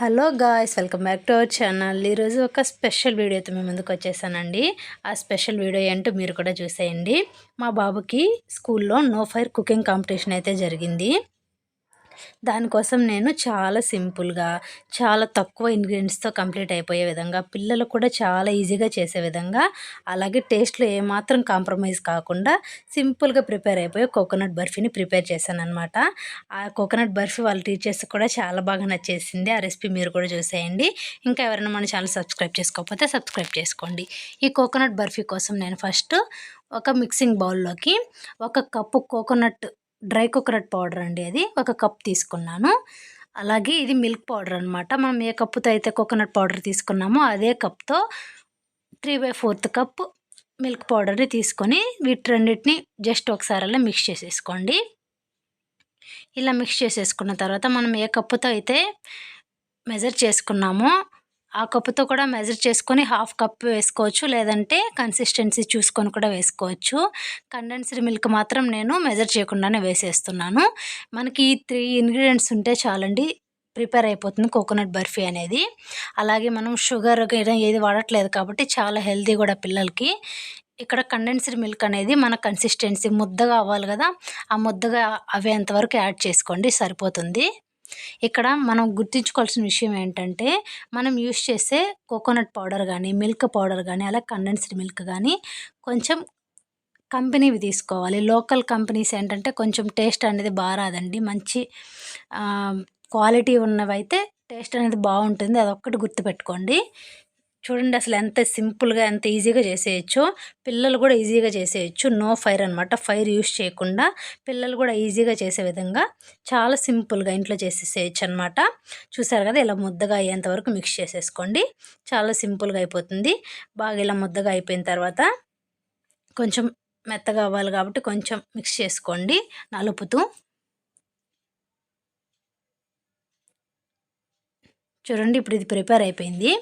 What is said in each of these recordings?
Hello guys welcome back to our channel. ఈరోజు ఒక special వీడియోతో మేము ముందుకు వచ్చేసానండి. ఆ స్పెషల్ వీడియో ఏంటో మీరు కూడా చూసేయండి. మా బాబుకి స్కూల్లో నో ఫైర్ కుకింగ్ కాంపిటీషన్ అయితే జరిగింది. దానికోసం నేను చాలా సింపుల్గా చాలా తక్కువ ఇంగ్రీడియంట్స్తో కంప్లీట్ అయిపోయే విధంగా పిల్లలు కూడా చాలా ఈజీగా చేసే విధంగా అలాగే టేస్ట్లో ఏమాత్రం కాంప్రమైజ్ కాకుండా సింపుల్గా ప్రిపేర్ అయిపోయి కోకోనట్ బర్ఫీని ప్రిపేర్ చేశాను అనమాట ఆ కోకోనట్ బర్ఫీ వాళ్ళ టీచర్స్ కూడా చాలా బాగా నచ్చేసింది. ఆ రెసిపీ మీరు కూడా చూసేయండి. ఇంకా ఎవరైనా మన ఛానల్ సబ్స్క్రైబ్ చేసుకోకపోతే సబ్స్క్రైబ్ చేసుకోండి. ఈ కోకోనట్ బర్ఫీ కోసం నేను ఫస్ట్ ఒక మిక్సింగ్ బౌల్లోకి ఒక cup coconut dry coconut powder అండి అది. ఒక కప్ తీసుకున్నాను. అలాగే ఇది మిల్క్ పౌడర్ అనమాట మనం ఏ కప్పుతో అయితే కోకోనట్ పౌడర్ తీసుకున్నామో అదే కప్తో three by fourth cup milk పౌడర్ని తీసుకొని వీటి రెండింటిని జస్ట్ ఒకసారి అలా మిక్స్ చేసేసుకోండి. ఇలా మిక్స్ చేసేసుకున్న తర్వాత మనం ఏ కప్పుతో అయితే మెజర్ చేసుకున్నామో ఆ కప్పుతో కూడా మెజర్ చేసుకొని హాఫ్ కప్ వేసుకోవచ్చు లేదంటే కన్సిస్టెన్సీ చూసుకొని కూడా వేసుకోవచ్చు. కండెన్స్డ్ మిల్క్ మాత్రం నేను మెజర్ చేయకుండానే వేసేస్తున్నాను. మనకి ఈ త్రీ ఇంగ్రీడియంట్స్ ఉంటే చాలండి ప్రిపేర్ అయిపోతుంది కోకోనట్ బర్ఫీ అనేది. అలాగే మనం షుగర్ ఏది వాడట్లేదు కాబట్టి చాలా హెల్తీ కూడా పిల్లలకి. ఇక్కడ కండెన్స్డ్ మిల్క్ అనేది మన కన్సిస్టెన్సీ ముద్దగా అవ్వాలి కదా ఆ ముద్దగా అవేంతవరకు యాడ్ చేసుకోండి సరిపోతుంది. ఇక్కడ మనం గుర్తుంచుకోవాల్సిన విషయం ఏంటంటే మనం యూస్ చేసే కోకోనట్ పౌడర్ కానీ మిల్క్ పౌడర్ కానీ అలా కండెన్స్డ్ మిల్క్ కానీ కొంచెం కంపెనీవి తీసుకోవాలి. లోకల్ కంపెనీస్ ఏంటంటే కొంచెం టేస్ట్ అనేది బాగా రాదండి. మంచి క్వాలిటీ ఉన్నవి అయితే టేస్ట్ అనేది బాగుంటుంది. అదొక్కటి గుర్తుపెట్టుకోండి. చూడండి అసలు ఎంత సింపుల్గా ఎంత ఈజీగా చేసేయచ్చు. పిల్లలు కూడా ఈజీగా చేసేయచ్చు. నో ఫైర్ అనమాట ఫైర్ యూస్ చేయకుండా పిల్లలు కూడా ఈజీగా చేసే విధంగా చాలా సింపుల్గా ఇంట్లో చేసేసేయచ్చు అనమాట చూసారు కదా ఇలా ముద్దగా అయ్యేంత వరకు మిక్స్ చేసేసుకోండి. చాలా సింపుల్గా అయిపోతుంది. బాగా ఇలా ముద్దగా అయిపోయిన తర్వాత కొంచెం మెత్తగా అవ్వాలి కాబట్టి కొంచెం మిక్స్ చేసుకోండి. నలుపుతూ చూడండి ఇప్పుడు ఇది ప్రిపేర్ అయిపోయింది.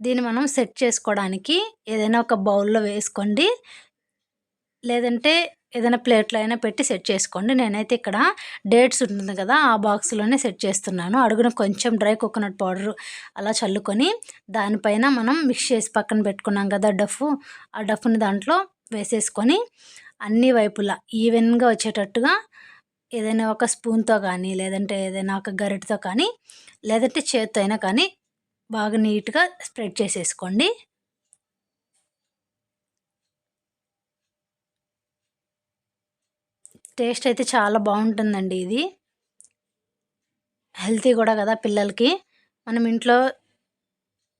దీన్ని మనం సెట్ చేసుకోవడానికి ఏదైనా ఒక బౌల్లో వేసుకోండి. లేదంటే ఏదైనా ప్లేట్లో అయినా పెట్టి సెట్ చేసుకోండి. నేనైతే ఇక్కడ డేట్స్ ఉంటుంది కదా ఆ బాక్స్లోనే సెట్ చేస్తున్నాను. అడుగున కొంచెం డ్రై కోకోనట్ పౌడర్ అలా చల్లుకొని దానిపైన మనం మిక్స్ చేసి పక్కన పెట్టుకున్నాం కదా డఫ్ ఆ డఫ్ని దాంట్లో వేసేసుకొని అన్ని వైపులా ఈవెన్గా వచ్చేటట్టుగా ఏదైనా ఒక స్పూన్తో కానీ లేదంటే ఏదైనా ఒక గరిటతో కానీ లేదంటే చేత్తో అయినా కానీ బాగా నీట్గా స్ప్రెడ్ చేసేసుకోండి. టేస్ట్ అయితే చాలా బాగుంటుందండి ఇది. హెల్తీ కూడా కదా పిల్లలకి. మనం ఇంట్లో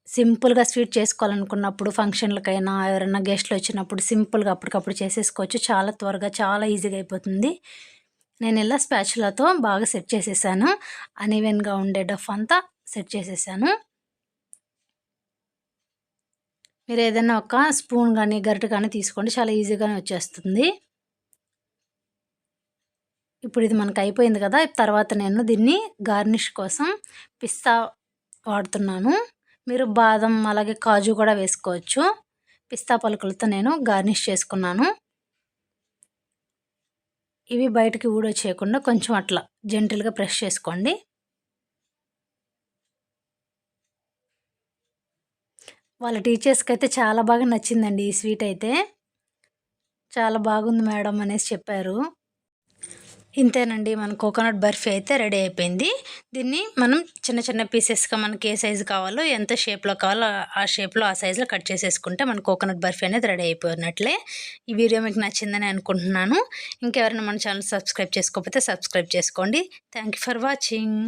సింపుల్గా స్వీట్ చేసుకోవాలనుకున్నప్పుడు ఫంక్షన్లకైనా ఎవరైనా గెస్ట్లు వచ్చినప్పుడు సింపుల్గా అప్పటికప్పుడు చేసేసుకోవచ్చు. చాలా త్వరగా చాలా ఈజీగా అయిపోతుంది. నేను ఇలా స్పాచులతో బాగా సెట్ చేసేసాను. అన్ఈవెన్గా ఉండే డఫ్ అంతా సెట్ చేసేసాను. మీరు ఏదైనా ఒక స్పూన్ కానీ గరిటె కానీ తీసుకోండి. చాలా ఈజీగానే వచ్చేస్తుంది. ఇప్పుడు ఇది మనకు అయిపోయింది కదా. తర్వాత నేను దీన్ని గార్నిష్ కోసం పిస్తా వాడుతున్నాను. మీరు బాదం అలాగే కాజు కూడా వేసుకోవచ్చు. పిస్తా పలుకులతో నేను గార్నిష్ చేసుకున్నాను. ఇవి బయటకి ఊడొచ్చేయకుండా కొంచెం అట్లా జెంటల్గా ప్రెస్ చేసుకోండి. వాళ్ళ టీచర్స్కి అయితే చాలా బాగా నచ్చిందండి ఈ స్వీట్ అయితే. చాలా బాగుంది మేడం అనేసి చెప్పారు. ఇంతేనండి. మన కోకోనట్ బర్ఫీ అయితే రెడీ అయిపోయింది. దీన్ని మనం చిన్న చిన్న పీసెస్గా మనకి ఏ సైజు కావాలో ఎంత షేప్లో కావాలో ఆ షేప్లో ఆ సైజులో కట్ చేసేసుకుంటే మన కోకోనట్ బర్ఫీ అనేది రెడీ అయిపోయినట్లే. ఈ వీడియో మీకు నచ్చిందని అనుకుంటున్నాను. ఇంకెవరైనా మన ఛానల్ సబ్స్క్రైబ్ చేసుకోకపోతే సబ్స్క్రైబ్ చేసుకోండి. Thank for watching.